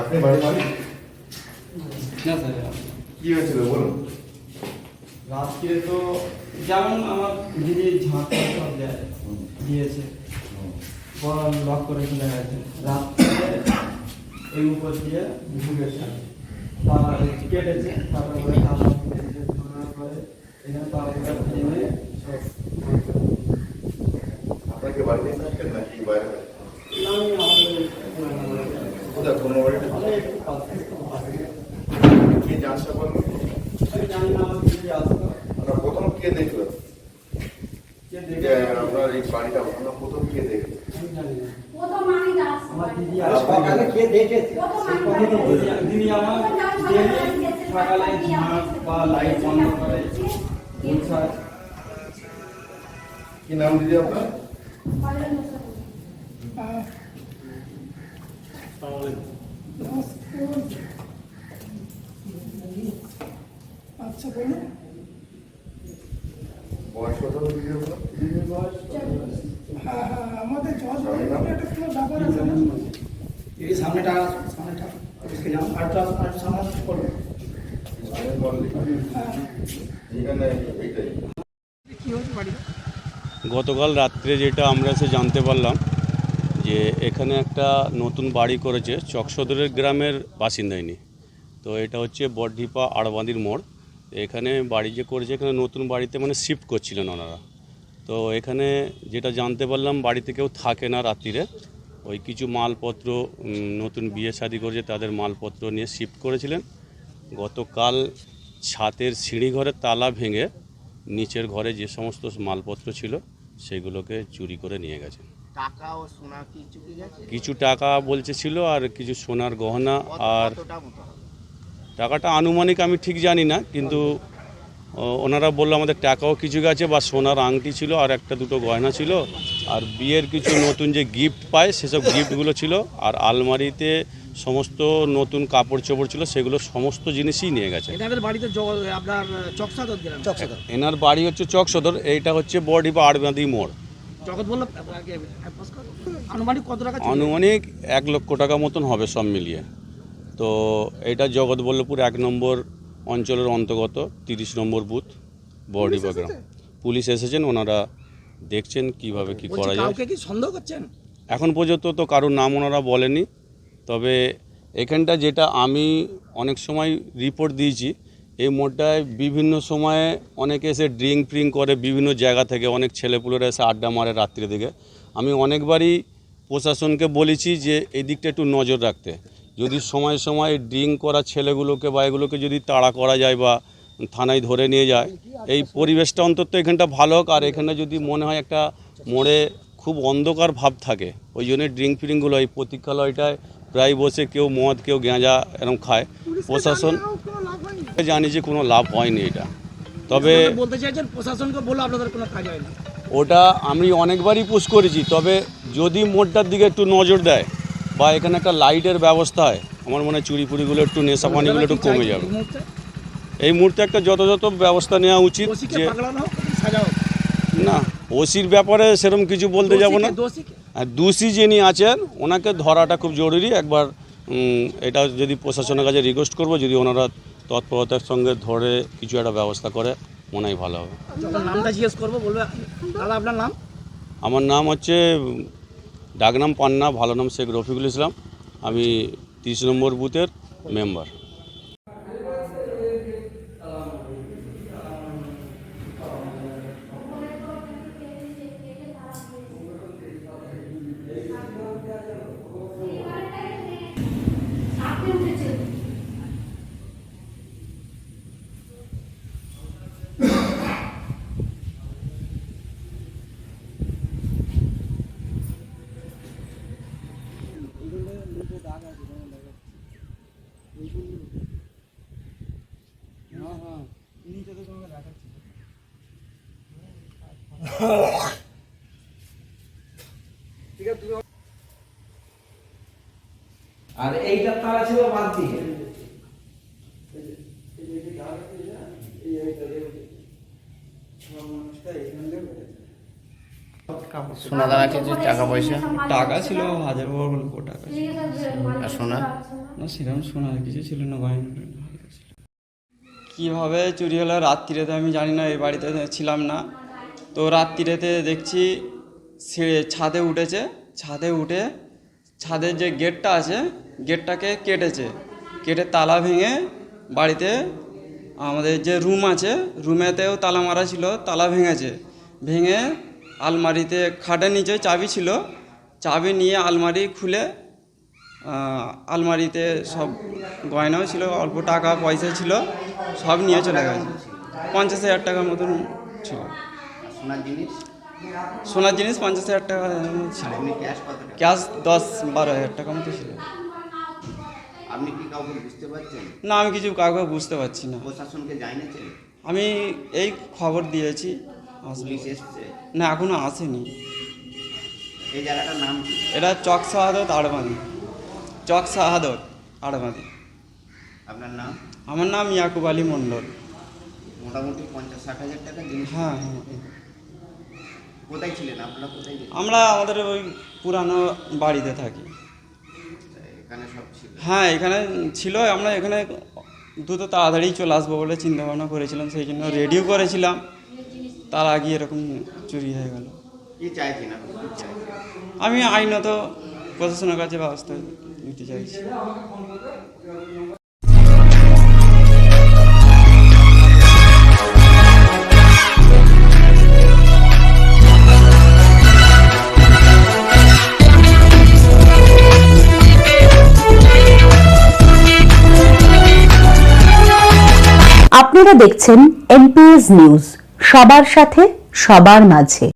আপনি বাড়ি মালিক না স্যার। কি হয়েছিল বলুন। রাত্রে তো যেমন আমার দিদি ঝাঁট সব দেয় দিয়েছে। বড় লক করে চলে গেছে। রাত্রে এই উপর দিয়ে ঢুকেছে। কেটেছে তারপরে এখানে তারপরে ভেঙে সব আপনাকে বাড়িতে থাকতেন নাকি বাইরে আমি আমাদের কোথায় কোনো বাড়িতে আমি একটু পাশে পাশে কে জানতে পারলেন আমি জানি না আমার দিদি আসতো আপনার প্রথম কে দেখল কে যে দেখে আপনার এই বাড়িটা আপনার প্রথম কে আসতো সকালে কে দেখেছে। আমার সকালে বা লাইট বন্ধ করে কি নাম দিদি আপনার? আচ্ছা বলুন। বয়স কত হবে দিদি আপনার দিদির বয়স হ্যাঁ হ্যাঁ আমাদের জজ একটা কোনো ব্যাপার আছে না? এই সামনেটা সামনেটা আজকে যাও আর তো আর সামনে করবে স্বামীর মল্লিক হ্যাঁ এখানে এইটাই কি হয়েছে বাড়িতে গতকাল রাত্রে যেটা আমরা সে জানতে পারলাম যে এখানে একটা নতুন বাড়ি করেছে চকসদরের গ্রামের বাসিন্দা ইনি। তো এটা হচ্ছে বড়ঢিপা আড়বাঁদির মোড়। এখানে বাড়ি যে করেছে এখানে নতুন বাড়িতে মানে শিফট করছিলেন ওনারা। তো এখানে যেটা জানতে পারলাম বাড়িতে কেউ থাকে না রাত্রিরে। ওই কিছু মালপত্র নতুন বিয়ে শাদি করেছে তাদের মালপত্র নিয়ে শিফট করেছিলেন। গতকাল ছাতের সিঁড়ি ঘরের তালা ভেঙে নিচের ঘরে যে সমস্ত মালপত্র ছিল সেগুলোকে চুরি করে নিয়ে গেছে। টাকা ও সোনা কিছু টাকা বলছে ছিল আর কিছু সোনার গহনা আর? টাকাটা আনুমানিক আমি ঠিক জানি না কিন্তু ওনারা বলল আমাদের টাকাও কিছু গেছে বা সোনার আংটি ছিল আর একটা দুটো গয়না ছিল আর বিয়ের কিছু নতুন যে গিফট পায় সেসব গিফটগুলো ছিল আর আলমারিতে সমস্ত নতুন কাপড় চোপড় ছিল সেগুলো সমস্ত জিনিসই নিয়ে গেছে। এনাদের বাড়িতে আপনার চকসাদত এনার বাড়ি হচ্ছে চকসদর এইটা হচ্ছে বডি বা আড়বাঁধি মোড়। আনুমানিক এক লক্ষ টাকা মতন হবে সব মিলিয়ে। তো এটা জগৎবল্লভপুর এক নম্বর অঞ্চলের অন্তর্গত তিরিশ নম্বর বুথ বড়ডিপা গ্রাম। পুলিশ এসেছেন ওনারা দেখছেন কীভাবে কি করা যায়। কি সন্দেহ করছেন? এখন পর্যন্ত তো কারোর নাম ওনারা বলেনি তবে এখানটা যেটা আমি অনেক সময় রিপোর্ট দিয়েছি এই মোড়টায় বিভিন্ন সময়ে অনেকে এসে ড্রিঙ্ক ফ্রিঙ্ক করে বিভিন্ন জায়গা থেকে অনেক ছেলেপুলেরা এসে আড্ডা মারে রাত্রির দিকে। আমি অনেকবারই প্রশাসনকে বলেছি যে এই দিকটা একটু নজর রাখতে। যদি সময় সময় ড্রিঙ্ক করা ছেলেগুলোকে বা এগুলোকে যদি তাড়া করা যায় বা থানায় ধরে নিয়ে যায় এই পরিবেশটা অন্তত এখানটা ভালো হোক। আর এখানে যদি মনে হয় একটা মোড়ে খুব অন্ধকার ভাব থাকে ওই জন্য ড্রিঙ্ক ফ্রিঙ্কগুলো এই প্রতীক্ষালয়টায় প্রায় বসে কেউ মদ কেউ গেঁজা এরকম খায়। প্রশাসন জানি যে কোনো লাভ হয়নি এটা। তবে বলতে চাইছেন প্রশাসনকে বলো আপনাদের কোনো কাজ হয়নি। ওটা আমি অনেকবারই পুশ করেছি তবে যদি মোড়টার দিকে একটু নজর দেয় বা এখানে একটা লাইটের ব্যবস্থা হয়। আমার মনে হয় চুরি ফুরিগুলো একটু নেশা পানিগুলো একটু কমে যাবে। এই মুহূর্তে একটা যথাযথ ব্যবস্থা নেওয়া উচিত যে না ওসির ব্যাপারে সেরকম কিছু বলতে যাব না। আর দোষী যিনি আছেন ওনাকে ধরাটা খুব জরুরি। একবার এটা যদি প্রশাসনের কাছে রিকোয়েস্ট করব যদি ওনারা তৎপরতার সঙ্গে ধরে কিছু একটা ব্যবস্থা করে মনে হয় ভালো হবে। নামটা জিজ্ঞেস করব বলবে। দাদা আপনার নাম? আমার নাম হচ্ছে ডাকনাম পান্না ভালো নাম শেখ রফিকুল ইসলাম। আমি তিরিশ নম্বর বুথের মেম্বার। আর এইটা তারা ছিল বাদ দিয়ে। সোনা দানা কিছু টাকা পয়সা টাকা ছিল হাজার বড় টাকা ছিল। আর সোনা? না সেরকম শোনার কিছু ছিল না গয়না। কীভাবে চুরি হলো রাত্রিরে তো আমি জানি না এই বাড়িতে ছিলাম না তো রাত্রিরেতে দেখছি সে ছাদে উঠেছে ছাদে উঠে ছাদের যে গেটটা আছে গেটটাকে কেটেছে কেটে তালা ভেঙে বাড়িতে আমাদের যে রুম আছে রুমেতেও তালা মারা ছিল তালা ভেঙেছে ভেঙে আলমারিতে খাটের নিচে চাবি ছিল। চাবি নিয়ে আলমারি খুলে আলমারিতে সব গয়নাও ছিল অল্প টাকা পয়সা ছিল সব নিয়ে চলে গেছে। পঞ্চাশ হাজার টাকার মতন ছিল। সোনার জিনিস? পঞ্চাশ হাজার টাকা ছিল। ক্যাশ দশ বারো হাজার টাকা মতো ছিল। আপনি কি কাউকে বুঝতে পারছেন? না আমি কিছু কাউকে বুঝতে পারছি না। প্রশাসনকে জানিয়েছেন? আমি এই খবর দিয়েছি। আসবে। না এখনও আসেনি। এই জায়গাটার নাম এটা চক শাহাদত আড়বাঁধি চক শাহাদত আড়বাঁধি আপনার নাম? আমার নাম ইয়াকুব আলী মণ্ডল। মোটামুটি পঞ্চাশ ষাট হাজার টাকা জিনিস। হ্যাঁ হ্যাঁ কোথায় ছিলেন? আপনারা কোথায় আমরা আমাদের ওই পুরানো বাড়িতে থাকি। এখানে সব ছিল। হ্যাঁ এখানে ছিল। আমরা এখানে দ্রুত তাড়াতাড়ি চলে আসব বলে চিন্তা ভাবনা করেছিলাম সেই জন্য রেডিও করেছিলাম। তার আগে এরকম চুরি হয়ে গেল। আমি আইনত প্রশাসনের কাছে ব্যবস্থা নিতে চাইছি। আপনারা দেখছেন এনপিএস নিউজ। সবার সাথে সবার মাঝে।